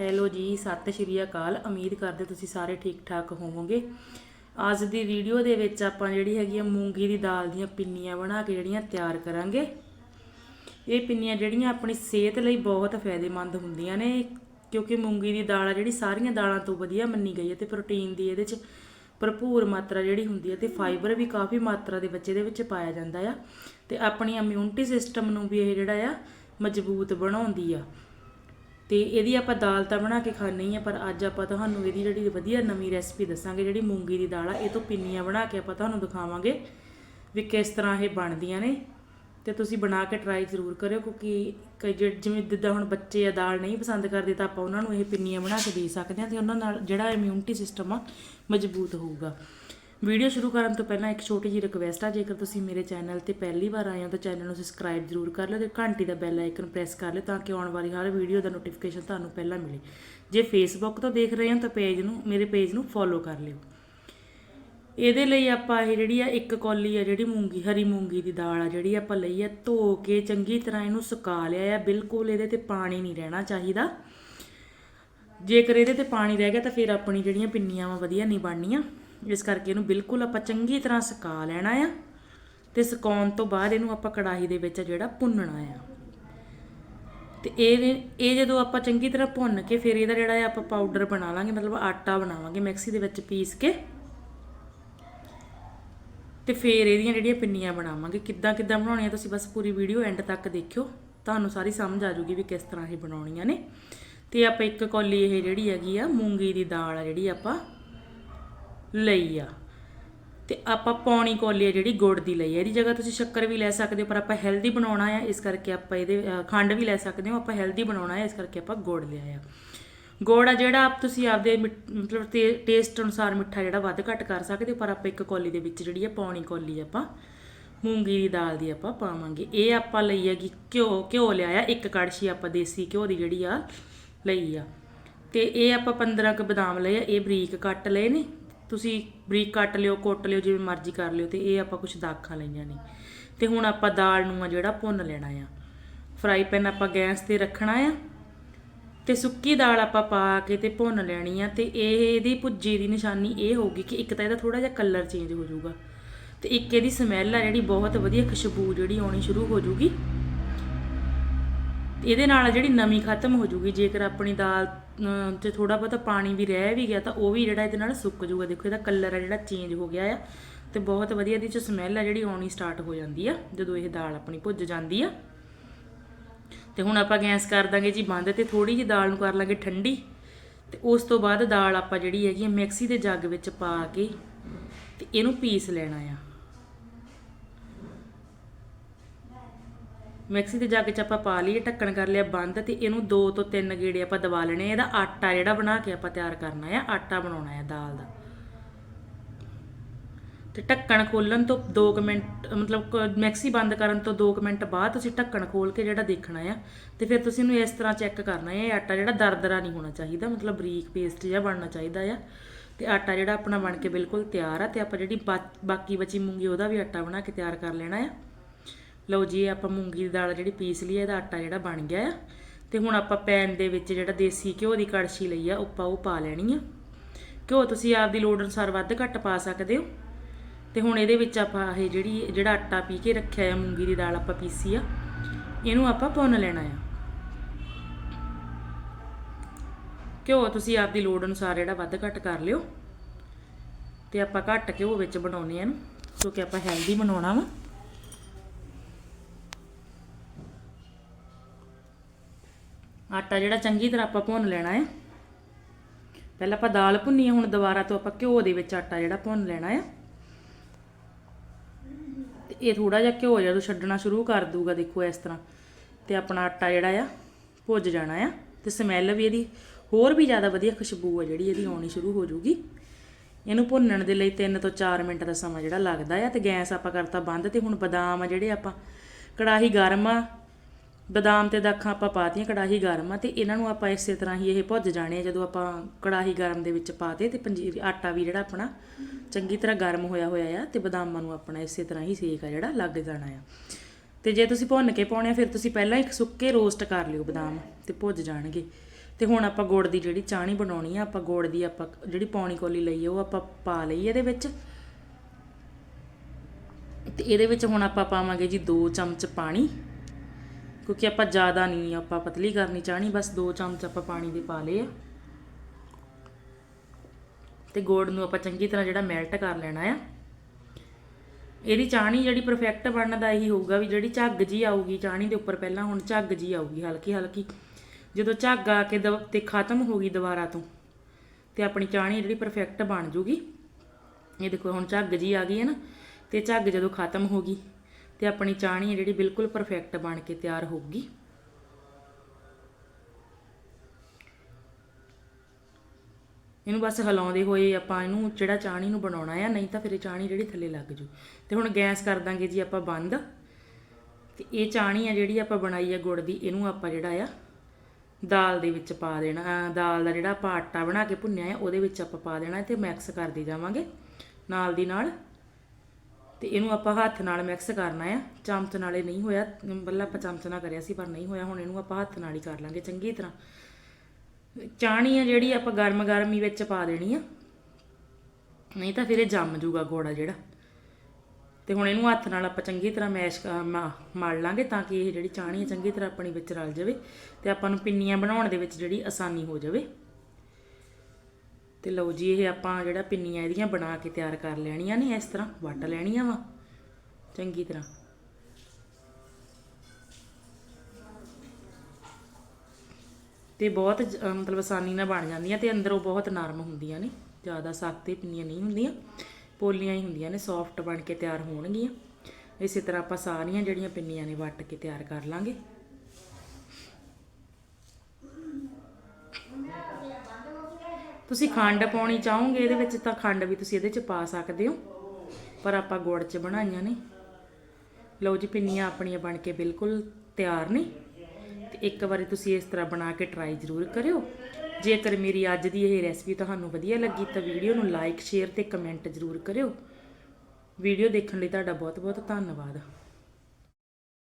Hello ਜੀ, ਸਤਿ ਸ਼੍ਰੀ ਅਕਾਲ। ਉਮੀਦ ਕਰਦੇ ਤੁਸੀਂ ਸਾਰੇ ਠੀਕ ਠਾਕ ਹੋਵੋਗੇ। ਅੱਜ ਦੀ ਵੀਡੀਓ ਦੇ ਵਿੱਚ ਆਪਾਂ ਜਿਹੜੀ ਹੈਗੀ ਆ ਮੂੰਗੀ ਦੀ ਦਾਲ ਦੀਆਂ ਪਿੰਨੀਆਂ ਬਣਾ ਕੇ ਜਿਹੜੀਆਂ ਤਿਆਰ ਕਰਾਂਗੇ। ਇਹ ਪਿੰਨੀਆਂ ਜਿਹੜੀਆਂ ਆਪਣੀ ਸਿਹਤ ਲਈ ਬਹੁਤ ਫਾਇਦੇਮੰਦ ਹੁੰਦੀਆਂ ਨੇ, ਕਿਉਂਕਿ ਮੂੰਗੀ ਦੀ ਦਾਲ ਆ ਜਿਹੜੀ ਸਾਰੀਆਂ ਦਾਲਾਂ ਤੋਂ ਵਧੀਆ ਮੰਨੀ ਗਈ ਹੈ ਤੇ ਪ੍ਰੋਟੀਨ ਦੀ ਇਹਦੇ 'ਚ ਭਰਪੂਰ ਮਾਤਰਾ ਜਿਹੜੀ ਹੁੰਦੀ ਹੈ ਤੇ ਫਾਈਬਰ ਵੀ ਕਾਫੀ ਮਾਤਰਾ ਦੇ ਵਿੱਚ ਇਹਦੇ ਵਿੱਚ ਪਾਇਆ ਜਾਂਦਾ ਆ। ਤੇ ਆਪਣੀ ਇਮਿਊਨਿਟੀ ਸਿਸਟਮ ਨੂੰ ਵੀ ਇਹ ਜਿਹੜਾ ਆ, ਮਜ਼ਬੂਤ ਬਣਾਉਂਦੀ ਆ। ਤੇ ਇਹਦੀ ਆਪਾਂ ਦਾਲ ਤਾਂ ਬਣਾ ਕੇ ਖਾਣੀ ਹੀ ਆ, ਪਰ ਅੱਜ ਆਪਾਂ ਤੁਹਾਨੂੰ ਇਹਦੀ ਜਿਹੜੀ ਵਧੀਆ ਨਵੀਂ ਰੈਸਪੀ ਦੱਸਾਂਗੇ, ਜਿਹੜੀ ਮੂੰਗੀ ਦੀ ਦਾਲ ਆ, ਇਹ ਤੋਂ ਪਿੰਨੀਆਂ ਬਣਾ ਕੇ ਆਪਾਂ ਤੁਹਾਨੂੰ ਦਿਖਾਵਾਂਗੇ ਵੀ ਕਿਸ ਤਰ੍ਹਾਂ ਇਹ ਬਣਦੀਆਂ ਨੇ। ਤੇ ਤੁਸੀਂ ਬਣਾ ਕੇ ਟਰਾਈ ਜ਼ਰੂਰ ਕਰਿਓ, ਕਿਉਂਕਿ ਕਈ ਜਿਵੇਂ ਜਿੱਦਾਂ ਹੁਣ ਬੱਚੇ ਆ ਦਾਲ ਨਹੀਂ ਪਸੰਦ ਕਰਦੇ, ਤਾਂ ਆਪਾਂ ਉਹਨਾਂ ਨੂੰ ਇਹ ਪਿੰਨੀਆਂ ਬਣਾ ਕੇ ਦੇ ਸਕਦੇ ਹਾਂ ਤੇ ਉਹਨਾਂ ਨਾਲ ਜਿਹੜਾ ਇਮਿਊਨਿਟੀ ਸਿਸਟਮ ਆ, ਮਜ਼ਬੂਤ ਹੋਊਗਾ। ਵੀਡੀਓ ਸ਼ੁਰੂ ਕਰਨ ਤੋਂ ਪਹਿਲਾਂ ਇੱਕ ਛੋਟੀ ਜਿਹੀ ਰਿਕਵੈਸਟ ਆ, ਜੇਕਰ ਤੁਸੀਂ ਮੇਰੇ ਚੈਨਲ ਤੇ ਪਹਿਲੀ ਵਾਰ ਆਏ ਹੋ ਤਾਂ ਚੈਨਲ ਨੂੰ ਸਬਸਕ੍ਰਾਈਬ ਜ਼ਰੂਰ ਕਰ ਲਿਓ ਤੇ ਘੰਟੀ ਦਾ ਬੈਲ ਆਈਕਨ ਪ੍ਰੈਸ ਕਰ ਲਿਓ ਤਾਂ ਕਿ ਆਉਣ ਵਾਲੀ ਹਰ ਵੀਡੀਓ ਦਾ ਨੋਟੀਫਿਕੇਸ਼ਨ ਤੁਹਾਨੂੰ ਪਹਿਲਾਂ ਮਿਲੇ। ਜੇ ਫੇਸਬੁੱਕ ਤੋਂ ਦੇਖ ਰਹੇ ਹੋ ਤਾਂ ਪੇਜ ਨੂੰ, ਮੇਰੇ ਪੇਜ ਨੂੰ ਫੋਲੋ ਕਰ ਲਿਓ। ਇਹਦੇ ਲਈ ਆਪਾਂ ਇਹ ਜਿਹੜੀ ਆ, ਇੱਕ ਕੌਲੀ ਆ, ਜਿਹੜੀ ਮੂੰਗੀ, ਹਰੀ ਮੂੰਗੀ ਦੀ ਦਾਲ ਆ, ਜਿਹੜੀ ਆਪਾਂ ਲਈ ਆ, ਧੋ ਕੇ ਚੰਗੀ ਤਰ੍ਹਾਂ ਇਹਨੂੰ ਸੁਕਾ ਲਿਆ ਆ। ਬਿਲਕੁਲ ਇਹਦੇ ਤੇ ਪਾਣੀ ਨਹੀਂ ਰਹਿਣਾ ਚਾਹੀਦਾ। ਜੇਕਰ ਇਹਦੇ ਤੇ ਪਾਣੀ ਰਹਿ ਗਿਆ ਤਾਂ ਫਿਰ ਆਪਣੀ ਜਿਹੜੀਆਂ ਪਿੰਨੀਆਂ ਵਾ ਵਧੀਆ ਨਹੀਂ ਬਣਨੀਆਂ। ਇਸ ਕਰਕੇ ਇਹਨੂੰ ਬਿਲਕੁਲ ਆਪਾਂ ਚੰਗੀ ਤਰ੍ਹਾਂ ਸੁਕਾ ਲੈਣਾ ਆ ਤੇ ਸੁਕਾਉਣ ਤੋਂ ਬਾਅਦ ਇਹਨੂੰ ਆਪਾਂ ਕੜਾਹੀ ਦੇ ਵਿੱਚ ਜਿਹੜਾ ਭੁੰਨਣਾ ਆ। ਤੇ ਇਹ ਇਹ ਜਦੋਂ ਆਪਾਂ ਚੰਗੀ ਤਰ੍ਹਾਂ ਭੁੰਨ ਕੇ ਫਿਰ ਇਹਦਾ ਜਿਹੜਾ ਆ ਆਪਾਂ ਪਾਊਡਰ ਬਣਾ ਲਾਂਗੇ, ਮਤਲਬ ਆਟਾ ਬਣਾਵਾਂਗੇ ਮਿਕਸੀ ਦੇ ਵਿੱਚ ਪੀਸ ਕੇ। ਤੇ ਫਿਰ ਇਹਦੀਆਂ ਜਿਹੜੀਆਂ ਪਿੰਨੀਆਂ ਬਣਾਵਾਂਗੇ, ਕਿੱਦਾਂ ਕਿੱਦਾਂ ਬਣਾਉਣੀਆਂ ਤੁਸੀਂ ਬਸ ਪੂਰੀ ਵੀਡੀਓ ਐਂਡ ਤੱਕ ਦੇਖਿਓ। ਤੁਹਾਨੂੰ ਸਾਰੀ ਸਮਝ ਆ ਜੂਗੀ ਵੀ ਕਿਸ ਤਰ੍ਹਾਂ ਇਹ ਬਣਾਉਣੀਆਂ ਨੇ। ਤੇ ਆਪਾਂ ਇੱਕ ਕੌਲੀ ਇਹ ਜਿਹੜੀ ਹੈਗੀ ਆ, ਮੂੰਗੀ ਦੀ ਦਾਲ ਆ ਜਿਹੜੀ ਆਪਾਂ ਲਈ ਆ। ਤੇ ਆਪਾਂ ਪੌਣੀ ਕੌਲੀ ਆ ਜਿਹੜੀ ਗੁੜ ਦੀ ਲਈ ਆ। ਇਹਦੀ ਜਗ੍ਹਾ ਤੁਸੀਂ ਸ਼ੱਕਰ ਵੀ ਲੈ ਸਕਦੇ ਹੋ, ਪਰ ਆਪਾਂ ਹੈਲਦੀ ਬਣਾਉਣਾ ਆ, ਇਸ ਕਰਕੇ ਆਪਾਂ ਇਹਦੇ ਖੰਡ ਵੀ ਲੈ ਸਕਦੇ ਹੋ। ਆਪਾਂ ਹੈਲਦੀ ਬਣਾਉਣਾ ਆ, ਇਸ ਕਰਕੇ ਆਪਾਂ ਗੁੜ ਲਿਆ ਆ। ਗੁੜ ਆ ਜਿਹੜਾ ਆਪ ਤੁਸੀਂ ਆਪਦੇ ਮਿੱਠ- ਮਤਲਬ ਟੇ- ਟੇਸਟ ਅਨੁਸਾਰ ਮਿੱਠਾ ਜਿਹੜਾ ਵੱਧ ਘੱਟ ਕਰ ਸਕਦੇ ਹੋ, ਪਰ ਆਪਾਂ ਇੱਕ ਕੌਲੀ ਦੇ ਵਿੱਚ ਜਿਹੜੀ ਆ ਪੌਣੀ ਕੌਲੀ ਆਪਾਂ, ਮੂੰਗੀ ਦੀ ਦਾਲ ਦੀ ਆਪਾਂ ਪਾਵਾਂਗੇ। ਇਹ ਆਪਾਂ ਲਈ ਹੈਗੀ ਘਿਓ ਘਿਓ ਲਿਆ ਆ, ਇੱਕ ਕੜਛੀ ਆਪਾਂ ਦੇਸੀ ਘਿਓ ਦੀ ਜਿਹੜੀ ਆ ਲਈ ਆ। ਤੇ ਇਹ ਆਪਾਂ 15 ਕ ਬਦਾਮ ਲਏ ਆ, ਇਹ ਬਰੀਕ ਕੱਟ ਲਏ ਨੇ। ਤੁਸੀਂ ਬਰੀਕ ਕੱਟ ਲਿਓ, ਕੁੱਟ ਲਿਓ, ਜਿਵੇਂ ਮਰਜ਼ੀ ਕਰ ਲਿਓ ਤੇ ਇਹ ਆਪਾਂ ਕੁਝ ਦਾਖਾਂ ਲਈਆਂ ਨੇ। ਤੇ ਹੁਣ ਆਪਾਂ ਦਾਲ ਨੂੰ ਆ ਜਿਹੜਾ ਭੁੰਨ ਲੈਣਾ ਆ। ਫਰਾਈ ਪੈਨ ਆਪਾਂ ਗੈਸ ਤੇ ਰੱਖਣਾ ਆ ਤੇ ਸੁੱਕੀ ਦਾਲ ਆਪਾਂ ਪਾ ਕੇ ਤੇ ਭੁੰਨ ਲੈਣੀ ਆ ਤੇ ਇਹ ਇਹਦੀ ਭੁੱਜੀ ਦੀ ਨਿਸ਼ਾਨੀ ਇਹ ਹੋਊਗੀ ਕਿ ਇੱਕ ਤਾਂ ਇਹਦਾ ਥੋੜਾ ਜਿਹਾ ਕਲਰ ਚੇਂਜ ਹੋ ਜਾਊਗਾ ਤੇ ਇੱਕ ਇਹਦੀ ਸਮੈਲ ਆ ਜਿਹੜੀ ਬਹੁਤ ਵਧੀਆ ਖੁਸ਼ਬੂ ਜਿਹੜੀ ਆਉਣੀ ਸ਼ੁਰੂ ਹੋ ਜਾਊਗੀ। ਇਹਦੇ ਨਾਲ ਜਿਹੜੀ ਨਮੀ ਖਤਮ ਹੋ ਜੂਗੀ ਜੇਕਰ ਆਪਣੀ ਦਾਲ ਅਮ, ਤੇ ਥੋੜਾ ਬਹੁਤਾ ਪਾਣੀ ਵੀ ਰਹਿ ਵੀ ਗਿਆ ਤਾਂ ਉਹ ਵੀ ਜਿਹੜਾ ਇਹਦੇ ਨਾਲ ਸੁੱਕ ਜੂਗਾ। ਦੇਖੋ ਇਹਦਾ ਕਲਰ ਆ ਜਿਹੜਾ ਚੇਂਜ ਹੋ ਗਿਆ ਆ ਤੇ ਬਹੁਤ ਵਧੀਆ ਇਹਦੇ ਚ ਸਮੈਲ ਆ ਜਿਹੜੀ ਆਉਣੀ ਸਟਾਰਟ ਹੋ ਜਾਂਦੀ ਆ ਜਦੋਂ ਇਹ ਦਾਲ ਆਪਣੀ ਭੁੱਜ ਜਾਂਦੀ ਆ। ਤੇ ਹੁਣ ਆਪਾਂ ਗੈਸ ਕਰ ਦਾਂਗੇ ਜੀ ਬੰਦ ਤੇ ਥੋੜੀ ਜੀ ਦਾਲ ਨੂੰ ਕਰ ਲਾਂਗੇ ਠੰਡੀ। ਤੇ ਉਸ ਤੋਂ ਬਾਅਦ ਦਾਲ ਆਪਾਂ ਜਿਹੜੀ ਹੈਗੀ ਆ ਮਿਕਸੀ ਦੇ ਜੱਗ ਵਿੱਚ ਪਾ ਕੇ ਤੇ ਇਹਨੂੰ ਪੀਸ ਲੈਣਾ ਆ। ਮਿਕਸੀ ਦੇ ਜੱਗ 'ਚ ਆਪਾਂ ਪਾ ਲਈਏ, ਢੱਕਣ ਕਰ ਲਿਆ ਬੰਦ ਤੇ ਇਹਨੂੰ ਦੋ ਤੋਂ ਤਿੰਨ ਗੇੜੇ ਆਪਾਂ ਦਬਾ ਲੈਣੇ ਇਹਦਾ ਆਟਾ ਜਿਹੜਾ ਬਣਾ ਕੇ ਆਪਾਂ ਤਿਆਰ ਕਰਨਾ ਆ, ਆਟਾ ਬਣਾਉਣਾ ਆ ਦਾਲ ਦਾ। ਤੇ ਢੱਕਣ ਖੋਲਣ ਤੋਂ 2 ਮਿੰਟ, ਮਤਲਬ ਕ- ਮਿਕਸੀ ਬੰਦ ਕਰਨ ਤੋਂ 2 ਮਿੰਟ ਬਾਅਦ ਤੁਸੀਂ ਢੱਕਣ ਖੋਲ ਕੇ ਜਿਹੜਾ ਦੇਖਣਾ ਆ, ਤੇ ਫਿਰ ਤੁਸੀਂ ਇਹਨੂੰ ਇਸ ਤਰ੍ਹਾਂ ਚੈੱਕ ਕਰਨਾ ਹੈ ਇਹ ਆਟਾ ਜਿਹੜਾ ਦਰਦਰਾ ਨਹੀਂ ਹੋਣਾ ਚਾਹੀਦਾ, ਮਤਲਬ ਬਰੀਕ ਪੇਸਟ ਜਿਹਾ ਬਣਨਾ ਚਾਹੀਦਾ ਆ। ਤੇ ਆਟਾ ਜਿਹੜਾ ਆਪਣਾ ਬਣ ਕੇ ਬਿਲਕੁਲ ਤਿਆਰ ਆ, ਤੇ ਆਪਾਂ ਜਿਹੜੀ ਬਾ- ਬਾਕੀ ਬਚੀ ਮੂੰਗੀ ਉਹਦਾ ਵੀ ਆਟਾ ਬਣਾ ਕੇ ਤਿਆਰ ਕਰ ਲੈਣਾ ਆ। ਲਓ ਜੀ ਆਪਾਂ ਮੂੰਗੀ ਦੀ ਦਾਲ ਜਿਹੜੀ ਪੀਸ ਲਈ ਇਹਦਾ ਆਟਾ ਜਿਹੜਾ ਬਣ ਗਿਆ ਆ। ਤੇ ਹੁਣ ਆਪਾਂ ਪੈਨ ਦੇ ਵਿੱਚ ਜਿਹੜਾ ਦੇਸੀ ਘਿਓ ਦੀ ਕੜਛੀ ਲਈ ਆ, ਉੱਪਾ ਉਹ ਪਾ ਲੈਣੀ ਆ। ਘਿਓ ਤੁਸੀਂ ਆਪਦੀ ਲੋੜ ਅਨੁਸਾਰ ਵੱਧ ਘੱਟ ਪਾ ਸਕਦੇ ਹੋ। ਤੇ ਹੁਣ ਇਹਦੇ ਵਿੱਚ ਆਪਾਂ ਇਹ ਜਿਹੜੀ, ਜਿਹੜਾ ਆਟਾ ਪੀ ਕੇ ਰੱਖਿਆ ਆ, ਮੂੰਗੀ ਦੀ ਦਾਲ ਆਪਾਂ ਪੀਸੀ ਆ, ਇਹਨੂੰ ਆਪਾਂ ਭੁੰਨ ਲੈਣਾ ਆ। ਘਿਓ ਤੁਸੀਂ ਆਪਦੀ ਲੋੜ ਅਨੁਸਾਰ ਜਿਹੜਾ ਵੱਧ ਘੱਟ ਕਰ ਲਿਓ। ਤੇ ਆਪਾਂ ਘੱਟ ਘਿਓ ਵਿੱਚ ਬਣਾਉਨੇ ਆ ਇਹਨੂੰ ਕਿਉਂਕਿ ਆਪਾਂ ਹੈਲਦੀ ਬਣਾਉਣਾ ਵਾ। ਆਟਾ ਜਿਹੜਾ ਚੰਗੀ ਤਰ੍ਹਾਂ ਆਪਾਂ ਭੁੰਨ ਲੈਣਾ ਹੈ ਪਹਿਲਾਂ ਆਪਾਂ ਦਾਲ ਭੁੰਨੀ ਹੈ ਹੁਣ ਦੁਬਾਰਾ ਤੋਂ ਆਪਾਂ ਘਿਓ ਦੇ ਵਿੱਚ ਆਟਾ ਜਿਹੜਾ ਭੁੰਨ ਲੈਣਾ ਹੈ ਤੇ ਇਹ ਥੋੜਾ ਜਿਹਾ ਘਿਓ ਜਦੋਂ ਛੱਡਣਾ ਸ਼ੁਰੂ ਕਰ ਦੂਗਾ ਦੇਖੋ ਇਸ ਤਰ੍ਹਾਂ। ਤੇ ਆਪਣਾ ਆਟਾ ਜਿਹੜਾ ਆ, ਭੁੱਜ ਜਾਣਾ ਆ। ਤੇ ਸਮੈਲ ਵੀ ਇਹਦੀ ਹੋਰ ਵੀ ਜ਼ਿਆਦਾ ਵਧੀਆ ਖੁਸ਼ਬੂ ਆ ਜਿਹੜੀ ਇਹਦੀ ਆਉਣੀ ਸ਼ੁਰੂ ਹੋ ਜੂਗੀ ਇਹਨੂੰ ਭੁੰਨਣ ਦੇ ਲਈ 3 ਤੋਂ 4 ਮਿੰਟ ਦਾ ਸਮਾਂ ਜਿਹੜਾ ਲੱਗਦਾ ਆ। ਤੇ ਗੈਸ ਆਪਾਂ ਕਰਤਾ ਬੰਦ, ਤੇ ਹੁਣ ਬਦਾਮ ਆ ਜਿਹੜੇ ਆਪਾਂ ਕੜਾਹੀ ਗਰਮ ਆ ਬਦਾਮ ਤੇ ਦਾਖਾਂ ਆਪਾਂ ਪਾਤੀਆਂ, ਕੜਾਹੀ ਗਰਮ ਆ ਤੇ ਇਹਨਾਂ ਨੂੰ ਆਪਾਂ ਇਸੇ ਤਰ੍ਹਾਂ ਹੀ ਇਹ ਭੁੱਜ ਜਾਣੇ ਆ। ਜਦੋਂ ਆਪਾਂ ਕੜਾਹੀ ਗਰਮ ਦੇ ਵਿੱਚ ਪਾਤੇ ਤੇ ਪੰਜੀਰੀ, ਆਟਾ ਵੀ ਜਿਹੜਾ ਆਪਣਾ ਚੰਗੀ ਤਰ੍ਹਾਂ ਗਰਮ ਹੋਇਆ ਹੋਇਆ ਆ ਤੇ ਬਦਾਮਾਂ ਨੂੰ ਆਪਣਾ ਇਸੇ ਤਰ੍ਹਾਂ ਹੀ ਸੇਕ ਆ ਜਿਹੜਾ, ਲੱਗ ਜਾਣਾ ਆ। ਤੇ ਜੇ ਤੁਸੀਂ ਭੁੰਨ ਕੇ ਪਾਉਣੇ ਆ, ਫਿਰ ਤੁਸੀਂ ਪਹਿਲਾਂ ਇੱਕ ਸੁੱਕੇ ਰੋਸਟ ਕਰ ਲਿਓ ਬਦਾਮ ਤੇ ਭੁੱਜ ਜਾਣਗੇ। ਤੇ ਹੁਣ ਆਪਾਂ ਗੁੜ ਦੀ ਜਿਹੜੀ ਚਾਹਣੀ ਬਣਾਉਣੀ ਆ, ਆਪਾਂ ਗੁੜ ਦੀ ਆਪਾਂ ਜਿਹੜੀ ਪੌਣੀ ਕੋਲੀ ਲਈ ਆ, ਉਹ ਆਪਾਂ ਪਾ ਲਈ ਇਹਦੇ ਵਿੱਚ। ਤੇ ਇਹਦੇ ਵਿੱਚ ਹੁਣ ਆਪਾਂ ਪਾਵਾਂਗੇ ਜੀ 2 ਚਮਚ ਪਾਣੀ। ਕਿਉਂਕਿ ਆਪਾਂ ਜ਼ਿਆਦਾ ਨਹੀਂ, ਆਪਾਂ ਪਤਲੀ ਕਰਨੀ ਚਾਹਣੀ, ਬਸ 2 ਚਮਚ ਆਪਾਂ ਪਾਣੀ ਦੇ ਪਾ ਲਏ ਆ। ਤੇ ਗੁੜ ਨੂੰ ਆਪਾਂ ਚੰਗੀ ਤਰ੍ਹਾਂ ਜਿਹੜਾ ਮੈਲਟ ਕਰ ਲੈਣਾ ਆ। ਇਹਦੀ ਚਾਣੀ ਜਿਹੜੀ ਪਰਫੈਕਟ ਬਣਨ ਦਾ ਇਹੀ ਹੋਊਗਾ ਵੀ ਜਿਹੜੀ ਝੱਗ ਜੀ ਆਊਗੀ, ਚਾਹਣੀ ਦੇ ਉੱਪਰ ਪਹਿਲਾਂ ਹੁਣ ਝੱਗ ਜੀ ਆਊਗੀ, ਹਲਕੀ ਹਲਕੀ। ਜਦੋਂ ਝੱਗ ਆ ਕੇ ਦਵ- ਤੇ ਖਤਮ ਹੋ ਗਈ ਦੁਬਾਰਾ ਤੋਂ, ਤੇ ਆਪਣੀ ਚਾਣੀ ਜਿਹੜੀ ਪਰਫੈਕਟ ਬਣ ਜੂਗੀ। ਇਹ ਦੇਖੋ ਹੁਣ ਝੱਗ ਜੀ ਆ ਗਈ ਹੈ ਨਾ, ਤੇ ਝੱਗ ਜਦੋਂ ਖਤਮ ਹੋ ਗਈ ਤੇ ਆਪਣੀ ਚਾਣੀ ਹੈ ਜਿਹੜੀ ਬਿਲਕੁਲ ਪਰਫੈਕਟ ਬਣ ਕੇ ਤਿਆਰ ਹੋਊਗੀ। ਇਹਨੂੰ ਬਸ ਹਿਲਾਉਂਦੇ ਹੋਏ ਆਪਾਂ ਇਹਨੂੰ ਜਿਹੜਾ ਚਾਹਣੀ ਨੂੰ ਬਣਾਉਣਾ ਆ, ਨਹੀਂ ਤਾਂ ਫਿਰ ਇਹ ਚਾਹਣੀ ਜਿਹੜੀ ਥੱਲੇ ਲੱਗ ਜੂ। ਤੇ ਹੁਣ ਗੈਸ ਕਰ ਦਾਂਗੇ ਜੀ ਆਪਾਂ ਬੰਦ। ਤੇ ਇਹ ਚਾਣੀ ਆ ਜਿਹੜੀ ਆਪਾਂ ਬਣਾਈ ਆ ਗੁੜ ਦੀ, ਇਹਨੂੰ ਆਪਾਂ ਜਿਹੜਾ ਆ ਦਾਲ ਦੇ ਵਿੱਚ ਪਾ ਦੇਣਾ ਦਾਲ ਦਾ ਜਿਹੜਾ ਆਪਾਂ ਆਟਾ ਬਣਾ ਕੇ ਭੁੰਨਿਆ ਆ, ਉਹਦੇ ਵਿੱਚ ਆਪਾਂ ਪਾ ਦੇਣਾ ਤੇ ਮਿਕਸ ਕਰਦੇ ਜਾਵਾਂਗੇ। ਨਾਲ ਦੀ ਨਾਲ ਤੇ ਇਹਨੂੰ ਆਪਾਂ ਹੱਥ ਨਾਲ ਮਿਕਸ ਕਰਨਾ ਆ। ਚਮਚ ਨਾਲੇ ਨਹੀਂ ਹੋਇਆ। ਬੱਲਾ ਆਪਾਂ ਚਮਚ ਨਾਲ ਕਰਿਆ ਸੀ, ਪਰ ਨਹੀਂ ਹੋਇਆ। ਹੁਣ ਇਹਨੂੰ ਆਪਾਂ ਹੱਥ ਨਾਲ ਹੀ ਕਰ ਲਾਂਗੇ ਚੰਗੀ ਤਰ੍ਹਾਂ। ਚਾਣੀ ਆ ਜਿਹੜੀ ਆਪਾਂ ਗਰਮ ਗਰਮੀ ਵਿੱਚ ਪਾ ਦੇਣੀ ਆ। ਨਹੀਂ ਤਾਂ ਫਿਰ ਇਹ ਜੰਮ ਜੂਗਾ ਗੋੜਾ ਜਿਹੜਾ। ਤੇ ਹੁਣ ਇਹਨੂੰ ਹੱਥ ਨਾਲ ਆਪਾਂ ਚੰਗੀ ਤਰ੍ਹਾਂ ਮੈਸ਼ ਮਲ ਲਾਂਗੇ ਤਾਂ ਕਿ ਇਹ ਜਿਹੜੀ ਚਾਣੀ ਆ ਚੰਗੀ ਤਰ੍ਹਾਂ ਆਪਣੀ ਵਿੱਚ ਰਲ ਜਾਵੇ ਤੇ ਆਪਾਂ ਨੂੰ ਪਿੰਨੀਆਂ ਬਣਾਉਣ ਦੇ ਵਿੱਚ ਜਿਹੜੀ ਆਸਾਨੀ ਹੋ ਜਾਵੇ। ਤੇ ਲਓ ਜੀ, ਇਹ ਆਪਾਂ ਜਿਹੜਾ ਪਿੰਨੀਆਂ ਇਹਦੀਆਂ ਬਣਾ ਕੇ ਤਿਆਰ ਕਰ ਲੈਣੀਆਂ ਨੇ, ਇਸ ਤਰ੍ਹਾਂ ਵੱਟ ਲੈਣੀਆਂ ਵਾ। ਚੰਗੀ ਤਰ੍ਹਾਂ। ਤੇ ਬਹੁਤ ਮਤਲਬ ਆਸਾਨੀ ਨਾਲ ਬਣ ਜਾਂਦੀਆਂ ਤੇ ਅੰਦਰੋਂ ਬਹੁਤ ਨਰਮ ਹੁੰਦੀਆਂ ਨੇ। ਜ਼ਿਆਦਾ ਸਖਤ ਇਹ ਪਿੰਨੀਆਂ ਨਹੀਂ ਹੁੰਦੀਆਂ। ਪੋਲੀਆਂ ਹੀ ਹੁੰਦੀਆਂ ਨੇ ਸੌਫਟ ਬਣ ਕੇ ਤਿਆਰ ਹੋਣਗੀਆਂ। ਇਸੇ ਤਰ੍ਹਾਂ ਆਪਾਂ ਸਾਰੀਆਂ ਜਿਹੜੀਆਂ ਪਿੰਨੀਆਂ ਨੇ ਵੱਟ ਕੇ ਤਿਆਰ ਕਰ ਲਾਂਗੇ। ਤੁਸੀਂ ਖੰਡ ਪਾਉਣੀ ਚਾਹੋਗੇ ਇਹਦੇ ਵਿੱਚ ਤਾਂ ਖੰਡ ਵੀ ਤੁਸੀਂ ਇਹਦੇ 'ਚ ਪਾ ਸਕਦੇ ਹੋ। ਪਰ ਆਪਾਂ ਗੁੜ 'ਚ ਬਣਾਈਆਂ ਨੇ। ਲਓ ਜੀ, ਪਿੰਨੀਆਂ ਆਪਣੀਆਂ ਬਣ ਕੇ ਬਿਲਕੁਲ ਤਿਆਰ ਨੇ। ਤੇ ਇੱਕ ਵਾਰੀ ਤੁਸੀਂ ਇਸ ਤਰ੍ਹਾਂ ਬਣਾ ਕੇ ਟਰਾਈ ਜ਼ਰੂਰ ਕਰਿਓ। ਜੇਕਰ ਮੇਰੀ ਅੱਜ ਦੀ ਇਹ ਰੈਸਪੀ ਤੁਹਾਨੂੰ ਵਧੀਆ ਲੱਗੀ ਤਾਂ ਵੀਡੀਓ ਨੂੰ ਲਾਈਕ ਸ਼ੇਅਰ ਤੇ ਕਮੈਂਟ ਜ਼ਰੂਰ ਕਰਿਓ। ਵੀਡੀਓ ਦੇਖਣ ਲਈ ਤੁਹਾਡਾ ਬਹੁਤ ਬਹੁਤ ਧੰਨਵਾਦ।